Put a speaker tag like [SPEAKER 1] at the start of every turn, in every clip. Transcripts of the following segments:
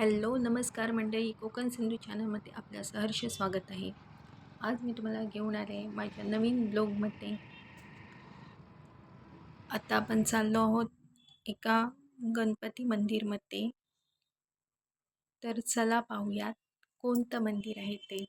[SPEAKER 1] Hello नमस्कार. मंडळी कोकण सिंधू चॅनलमध्ये आपल्या सहर्ष स्वागत आहे. आज मी तुम्हाला घेऊन आले माझ्या नवीन ब्लॉगमध्ये. आता आपण चाललो आहोत एका गणपती मंदिरमध्ये. तर चला पाहूयात कोणतं मंदिर आहे ते.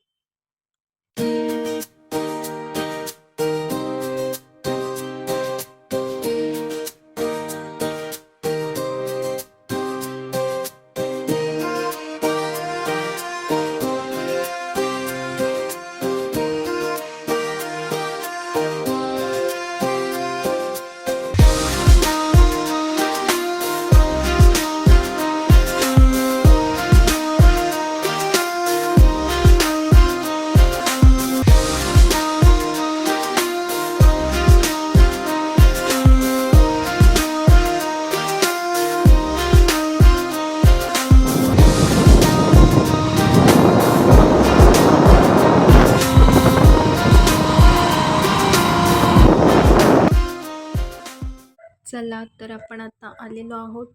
[SPEAKER 1] चला तर आपण आता आलेलो आहोत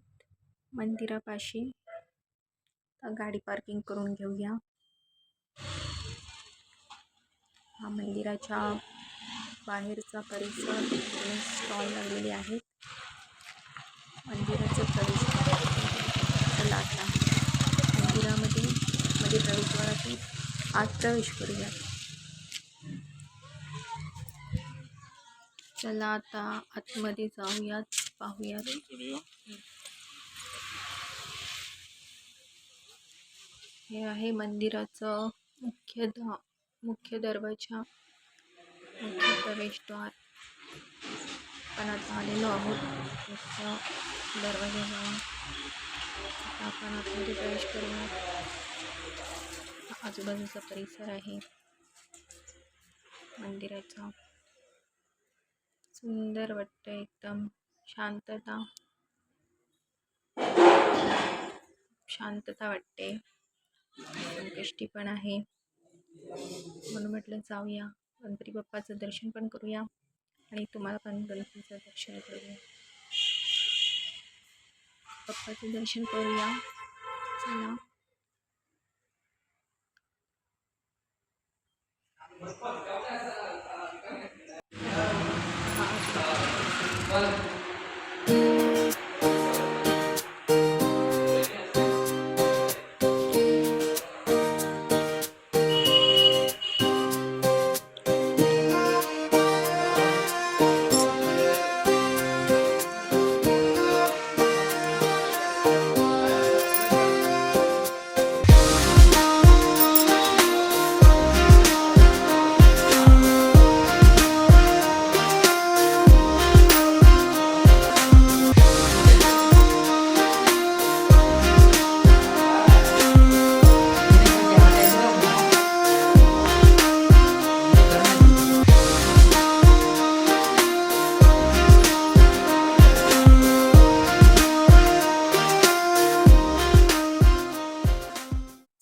[SPEAKER 1] मंदिरापाशी. गाडी पार्किंग करून घेऊया. हा मंदिराच्या बाहेरचा परिसर स्टॉल लागलेले आहेत. मंदिराचं परिसर चला आता मंदिरामध्ये मध्ये प्रवेशद्वारातून आत प्रवेश करूया. चला आता आतमध्ये जाऊयात पाहूयात. हे आहे मंदिराचं मुख्य धा मुख्य दरवाजा मुख्य प्रवेशद्वार. आपण आता आलेलो आहोत मुख्य दरवाजाजवळ आता आपण आतमध्ये प्रवेश करूया. आजूबाजूचा परिसर आहे. मंदिराचा. सुंदर वाटतं एकदम. शांतता. शांतता वाटते. संकष्टी पण आहे. म्हणून म्हटलं जाऊया. गणपती बाप्पाचं दर्शन पण करूया. आणि तुम्हाला पण गणपतीचं दर्शन करूया. बाप्पाचं दर्शन करूया. चला.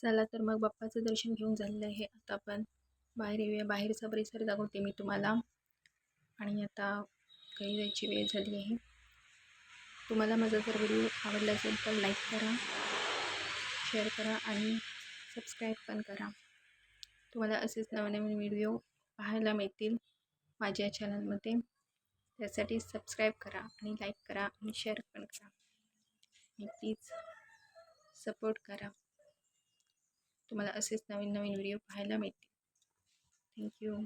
[SPEAKER 1] चला तर मग बाप्पाचं दर्शन घेऊन झालेलं आहे. आता आपण बाहेर येऊया. बाहेरचा परिसर दाखवते मी तुम्हाला. आणि आता घरी जायची वेळ झाली आहे. तुम्हाला माझा जर व्हिडिओ आवडला असेल तर लाईक करा शेअर करा आणि सबस्क्राईब पण करा. तुम्हाला असेच नवनवीन व्हिडिओ पाहायला मिळतील माझ्या चॅनलमध्ये त्यासाठी सबस्क्राईब करा आणि लाईक करा आणि शेअर पण करा. आणि प्लीज सपोर्ट करा. तुम्हाला असेच नवीन नवीन व्हिडिओ पाहायला मिळतील. थँक्यू